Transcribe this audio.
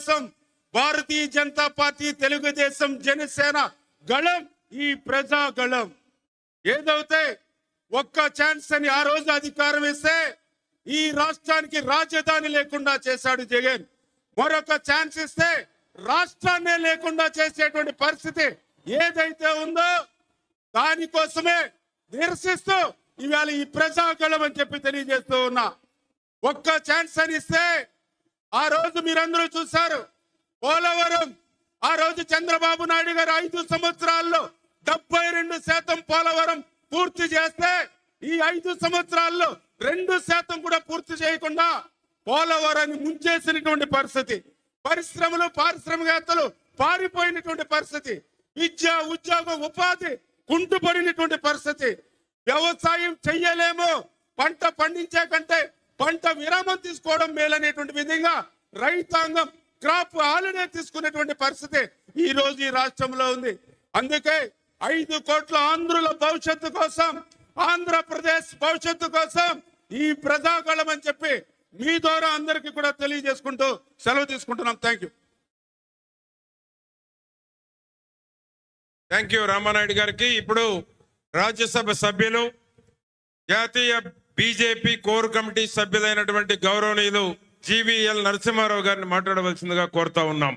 కోసం భారతీయ జనతా పార్టీ తెలుగుదేశం జనసేన గళం ఈ ప్రజా గళం. ఏదైతే ఒక్క ఛాన్స్ అని ఆ రోజు అధికారం ఇస్తే ఈ రాష్ట్రానికి రాజధాని లేకుండా చేశాడు జగన్. మరొక ఛాన్స్ ఇస్తే రాష్ట్రాన్నే లేకుండా చేసేటువంటి పరిస్థితి ఏదైతే ఉందో దానికోసమే నిరసిస్తూ ఇవాళ ఈ ప్రజాగళం అని చెప్పి తెలియజేస్తూ ఉన్నా. ఒక్క ఛాన్స్ అని ఇస్తే ఆ రోజు మీరందరూ చూశారు. పోలవరం ఆ రోజు చంద్రబాబు నాయుడు గారు ఐదు సంవత్సరాల్లో డెబ్బై రెండు శాతం పోలవరం పూర్తి చేస్తే ఈ ఐదు సంవత్సరాల్లో రెండు శాతం కూడా పూర్తి చేయకుండా పోలవరాన్ని ముంచేసినటువంటి పరిస్థితి. పరిశ్రమలు పారిశ్రామికవేత్తలు పారిపోయినటువంటి పరిస్థితి. విద్య ఉద్యోగ ఉపాధి కుంటుపడినటువంటి పరిస్థితి. వ్యవసాయం చెయ్యలేము. పంట పండించే కంటే పంట విరామం తీసుకోవడం మేలనేటువంటి విధంగా రైతాంగం క్రాప్ ఆలనే తీసుకునేటువంటి పరిస్థితి ఈ రోజు ఈ రాష్ట్రంలో ఉంది. అందుకే ఐదు కోట్ల ఆంధ్రుల భవిష్యత్తు కోసం ఆంధ్రప్రదేశ్ భవిష్యత్తు కోసం ఈ ప్రజాగళం అని చెప్పి మీ ద్వారా అందరికీ కూడా తెలియజేసుకుంటూ సెలవు తీసుకుంటున్నాం. Thank you. Thank you Ramanaidu గారికి. ఇప్పుడు రాజ్యసభ సభ్యులు జాతీయ బీజేపీ కోర్ కమిటీ సభ్యులైనటువంటి గౌరవనీయులు జీవీఎల్ నరసింహారావు గారిని మాట్లాడవలసిందిగా కోరుతా ఉన్నాం.